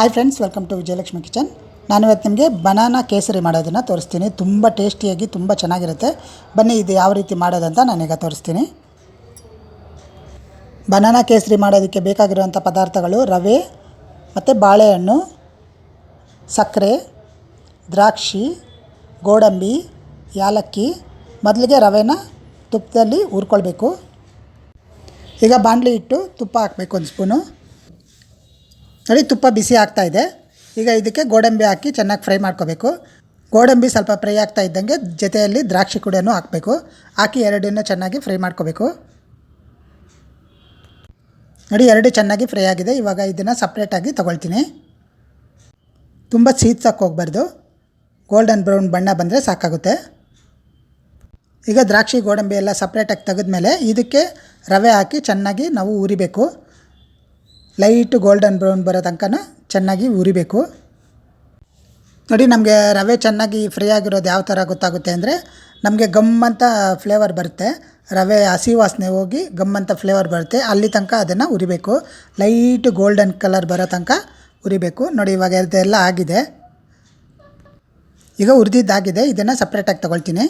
Hi friends welcome to Vijayalakshmi kitchen ನಾನು ಇವತ್ತು ನಿಮಗೆ ಬನಾನಾ ಕೇಸರಿ ಮಾಡೋದನ್ನು ತೋರಿಸ್ತೀನಿ. ತುಂಬ ಟೇಸ್ಟಿಯಾಗಿ ತುಂಬ ಚೆನ್ನಾಗಿರುತ್ತೆ. ಬನ್ನಿ, ಇದು ಯಾವ ರೀತಿ ಮಾಡೋದಂತ ನಾನೀಗ ತೋರಿಸ್ತೀನಿ. ಬನಾನಾ ಕೇಸರಿ ಮಾಡೋದಕ್ಕೆ ಬೇಕಾಗಿರುವಂಥ ಪದಾರ್ಥಗಳು ರವೆ ಮತ್ತು ಬಾಳೆಹಣ್ಣು, ಸಕ್ಕರೆ, ದ್ರಾಕ್ಷಿ, ಗೋಡಂಬಿ, ಯಾಲಕ್ಕಿ, ಮೊದಲಿಗೆ ರವೆನ ತುಪ್ಪದಲ್ಲಿ ಹುರ್ಕೊಳ್ಬೇಕು. ಈಗ ಬಾಣಲಿ ಇಟ್ಟು ತುಪ್ಪ ಹಾಕಬೇಕು ಒಂದು ಸ್ಪೂನು ನೋಡಿ ತುಪ್ಪ ಬಿಸಿ ಆಗ್ತಾ ಇದೆ. ಈಗ ಇದಕ್ಕೆ ಗೋಡಂಬಿ ಹಾಕಿ ಚೆನ್ನಾಗಿ ಫ್ರೈ ಮಾಡ್ಕೋಬೇಕು. ಗೋಡಂಬಿ ಸ್ವಲ್ಪ ಫ್ರೈ ಆಗ್ತಾ ಇದ್ದಂಗೆ ಜೊತೆಯಲ್ಲಿ ದ್ರಾಕ್ಷಿ ಕುಡಿಯನ್ನು ಹಾಕಬೇಕು. ಹಾಕಿ ಎರಡನ್ನೂ ಚೆನ್ನಾಗಿ ಫ್ರೈ ಮಾಡ್ಕೋಬೇಕು. ನೋಡಿ, ಎರಡು ಚೆನ್ನಾಗಿ ಫ್ರೈ ಆಗಿದೆ. ಇವಾಗ ಇದನ್ನು ಸಪ್ರೇಟಾಗಿ ತೊಗೊಳ್ತೀನಿ. ತುಂಬ ಸೀದ್ಸಕ್ಕೆ ಹೋಗ್ಬಾರ್ದು. ಗೋಲ್ಡನ್ ಬ್ರೌನ್ ಬಣ್ಣ ಬಂದರೆ ಸಾಕಾಗುತ್ತೆ. ಈಗ ದ್ರಾಕ್ಷಿ, ಗೋಡಂಬಿ ಎಲ್ಲ ಸಪ್ರೇಟಾಗಿ ತೆಗೆದ್ಮೇಲೆ ಇದಕ್ಕೆ ರವೆ ಹಾಕಿ ಚೆನ್ನಾಗಿ ನಾವು ಉರಿಬೇಕು ಲೈಟ್ ಗೋಲ್ಡನ್ ಬ್ರೌನ್ ಬರೋ ತನಕನ ಚೆನ್ನಾಗಿ ಉರಿಬೇಕು. ನೋಡಿ, ನಮಗೆ ರವೆ ಚೆನ್ನಾಗಿ ಫ್ರೈ ಆಗಿರೋದು ಯಾವ ಥರ ಗೊತ್ತಾಗುತ್ತೆ ಅಂದರೆ, ನಮಗೆ ಗಮ್ ಅಂತ ಫ್ಲೇವರ್ ಬರುತ್ತೆ. ರವೆ ಹಸಿ ವಾಸನೆ ಹೋಗಿ ಗಮ್ ಅಂತ ಫ್ಲೇವರ್ ಬರುತ್ತೆ. ಅಲ್ಲಿ ತನಕ ಅದನ್ನು ಉರಿಬೇಕು. ಲೈಟ್ ಗೋಲ್ಡನ್ ಕಲರ್ ಬರೋ ತನಕ ಉರಿಬೇಕು. ನೋಡಿ, ಇವಾಗ ಇದೆಲ್ಲ ಆಗಿದೆ. ಈಗ ಹುರಿದಿದ್ದಾಗಿದೆ ಇದನ್ನು ಸಪ್ರೇಟಾಗಿ ತೊಗೊಳ್ತೀನಿ.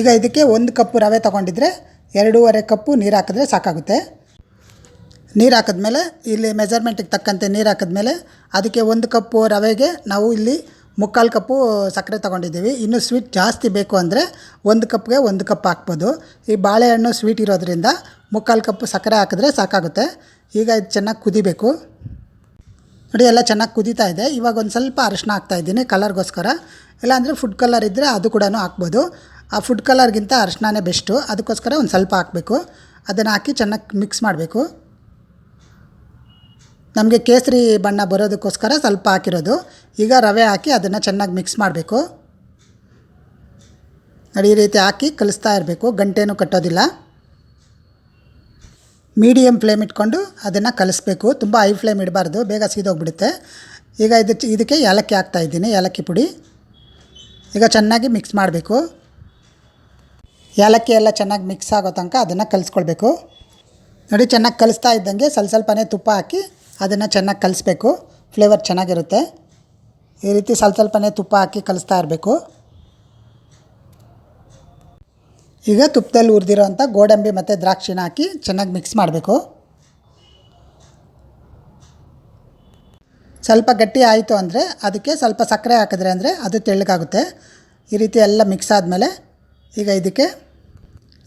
ಈಗ ಇದಕ್ಕೆ ಒಂದು ಕಪ್ಪು ರವೆ ತೊಗೊಂಡಿದ್ರೆ ಎರಡೂವರೆ ಕಪ್ಪು ನೀರು ಹಾಕಿದ್ರೆ ಸಾಕಾಗುತ್ತೆ. ನೀರು ಹಾಕಿದ್ಮೇಲೆ ಇಲ್ಲಿ ಮೆಜರ್ಮೆಂಟಿಗೆ ತಕ್ಕಂತೆ ನೀರು ಹಾಕಿದ್ಮೇಲೆ ಅದಕ್ಕೆ ಒಂದು ಕಪ್ಪು ರವೆಗೆ ನಾವು ಇಲ್ಲಿ ಮುಕ್ಕಾಲು ಕಪ್ಪು ಸಕ್ಕರೆ ತೊಗೊಂಡಿದ್ದೀವಿ. ಇನ್ನು ಸ್ವೀಟ್ ಜಾಸ್ತಿ ಬೇಕು ಅಂದರೆ ಒಂದು ಕಪ್ಗೆ ಒಂದು ಕಪ್ ಹಾಕ್ಬೋದು. ಈ ಬಾಳೆಹಣ್ಣು ಸ್ವೀಟ್ ಇರೋದ್ರಿಂದ ಮುಕ್ಕಾಲು ಕಪ್ಪು ಸಕ್ಕರೆ ಹಾಕಿದ್ರೆ ಸಾಕಾಗುತ್ತೆ. ಈಗ ಇದು ಚೆನ್ನಾಗಿ ಕುದಿಬೇಕು. ನೋಡಿ, ಎಲ್ಲ ಚೆನ್ನಾಗಿ ಕುದೀತಾ ಇದೆ. ಇವಾಗ ಒಂದು ಸ್ವಲ್ಪ ಅರಿಶಿನ ಹಾಕ್ತಾಯಿದ್ದೀನಿ ಕಲರ್ಗೋಸ್ಕರ. ಇಲ್ಲಾಂದರೆ ಫುಡ್ ಕಲರ್ ಇದ್ದರೆ ಅದು ಕೂಡ ಹಾಕ್ಬೋದು. ಆ ಫುಡ್ ಕಲರ್ಗಿಂತ ಅರಶಿನೇ ಬೆಸ್ಟು ಅದಕ್ಕೋಸ್ಕರ ಒಂದು ಸ್ವಲ್ಪ ಹಾಕಬೇಕು. ಅದನ್ನು ಹಾಕಿ ಚೆನ್ನಾಗಿ ಮಿಕ್ಸ್ ಮಾಡಬೇಕು. ನಮಗೆ ಕೇಸರಿ ಬಣ್ಣ ಬರೋದಕ್ಕೋಸ್ಕರ ಸ್ವಲ್ಪ ಹಾಕಿರೋದು. ಈಗ ರವೆ ಹಾಕಿ ಅದನ್ನು ಚೆನ್ನಾಗಿ ಮಿಕ್ಸ್ ಮಾಡಬೇಕು. ನೋಡಿ ರೀತಿ ಹಾಕಿ ಕಲಿಸ್ತಾ ಇರಬೇಕು. ಗಂಟೆನೂ ಕಟ್ಟೋದಿಲ್ಲ. ಮೀಡಿಯಮ್ ಫ್ಲೇಮ್ ಇಟ್ಕೊಂಡು ಅದನ್ನು ಕಲಿಸ್ಬೇಕು. ತುಂಬ ಹೈ ಫ್ಲೇಮ್ ಇಡಬಾರ್ದು. ಬೇಗ ಸೀದೋಗ್ಬಿಡುತ್ತೆ. ಈಗ ಇದು ಇದಕ್ಕೆ ಏಲಕ್ಕಿ ಹಾಕ್ತಾಯಿದ್ದೀನಿ ಏಲಕ್ಕಿ ಪುಡಿ. ಈಗ ಚೆನ್ನಾಗಿ ಮಿಕ್ಸ್ ಮಾಡಬೇಕು. ಏಲಕ್ಕಿ ಎಲ್ಲ ಚೆನ್ನಾಗಿ ಮಿಕ್ಸ್ ಆಗೋ ತನಕ ಅದನ್ನು ಕಲಿಸ್ಕೊಳ್ಬೇಕು. ನೋಡಿ ಚೆನ್ನಾಗಿ ಕಲಿಸ್ತಾ ಇದ್ದಂಗೆ ಸ್ವಲ್ಪ ಸ್ವಲ್ಪನೇ ತುಪ್ಪ ಹಾಕಿ ಅದನ್ನು ಚೆನ್ನಾಗಿ ಕಲಿಸ್ಬೇಕು. ಫ್ಲೇವರ್ ಚೆನ್ನಾಗಿರುತ್ತೆ. ಈ ರೀತಿ ಸ್ವಲ್ಪ ಸ್ವಲ್ಪನೇ ತುಪ್ಪ ಹಾಕಿ ಕಲಿಸ್ತಾ ಇರಬೇಕು. ಈಗ ತುಪ್ಪದಲ್ಲಿ ಹುರಿದಿರೋಂಥ ಗೋಡಂಬಿ ಮತ್ತು ದ್ರಾಕ್ಷಿನ ಹಾಕಿ ಚೆನ್ನಾಗಿ ಮಿಕ್ಸ್ ಮಾಡಬೇಕು. ಸ್ವಲ್ಪ ಗಟ್ಟಿ ಆಯಿತು ಅಂದರೆ ಅದಕ್ಕೆ ಸ್ವಲ್ಪ ಸಕ್ಕರೆ ಹಾಕಿದ್ರೆ ಅಂದರೆ ಅದು ತೆಳ್ಳಗಾಗುತ್ತೆ. ಈ ರೀತಿ ಎಲ್ಲ ಮಿಕ್ಸ್ ಆದಮೇಲೆ ಈಗ ಇದಕ್ಕೆ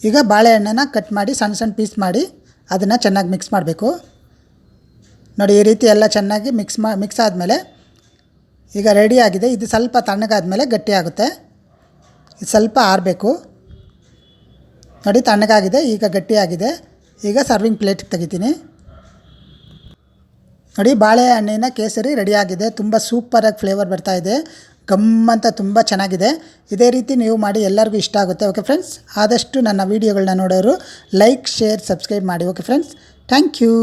ಈಗ ಬಾಳೆಹಣ್ಣನ್ನು ಕಟ್ ಮಾಡಿ ಸಣ್ಣ ಸಣ್ಣ ಪೀಸ್ ಮಾಡಿ ಅದನ್ನು ಚೆನ್ನಾಗಿ ಮಿಕ್ಸ್ ಮಾಡಬೇಕು. ನೋಡಿ ಈ ರೀತಿ ಎಲ್ಲ ಚೆನ್ನಾಗಿ ಮಿಕ್ಸ್ ಮಾ ಮಿಕ್ಸ್ ಆದಮೇಲೆ ಈಗ ರೆಡಿ ಆಗಿದೆ. ಇದು ಸ್ವಲ್ಪ ತಣ್ಣಗಾದಮೇಲೆ ಗಟ್ಟಿಯಾಗುತ್ತೆ ಇದು ಸ್ವಲ್ಪ ಆರಬೇಕು. ನೋಡಿ ತಣ್ಣಗಾಗಿದೆ, ಈಗ ಗಟ್ಟಿಯಾಗಿದೆ ಈಗ ಸರ್ವಿಂಗ್ ಪ್ಲೇಟಿಗೆ ತೆಗಿತೀನಿ. ನೋಡಿ ಬಾಳೆಹಣ್ಣಿನ ಕೇಸರಿ ರೆಡಿಯಾಗಿದೆ ತುಂಬ ಸೂಪರಾಗಿ ಫ್ಲೇವರ್ ಬರ್ತಾಯಿದೆ ಗಮ್ ಅಂತ ತುಂಬ ಚೆನ್ನಾಗಿದೆ. ಇದೇ ರೀತಿ ನೀವು ಮಾಡಿ ಎಲ್ಲರಿಗೂ ಇಷ್ಟ ಆಗುತ್ತೆ. ಓಕೆ ಫ್ರೆಂಡ್ಸ್ ಆದಷ್ಟು ನನ್ನ ವೀಡಿಯೋಗಳನ್ನ ನೋಡೋರು ಲೈಕ್ ಶೇರ್ ಸಬ್ಸ್ಕ್ರೈಬ್ ಮಾಡಿ. Okay friends thank you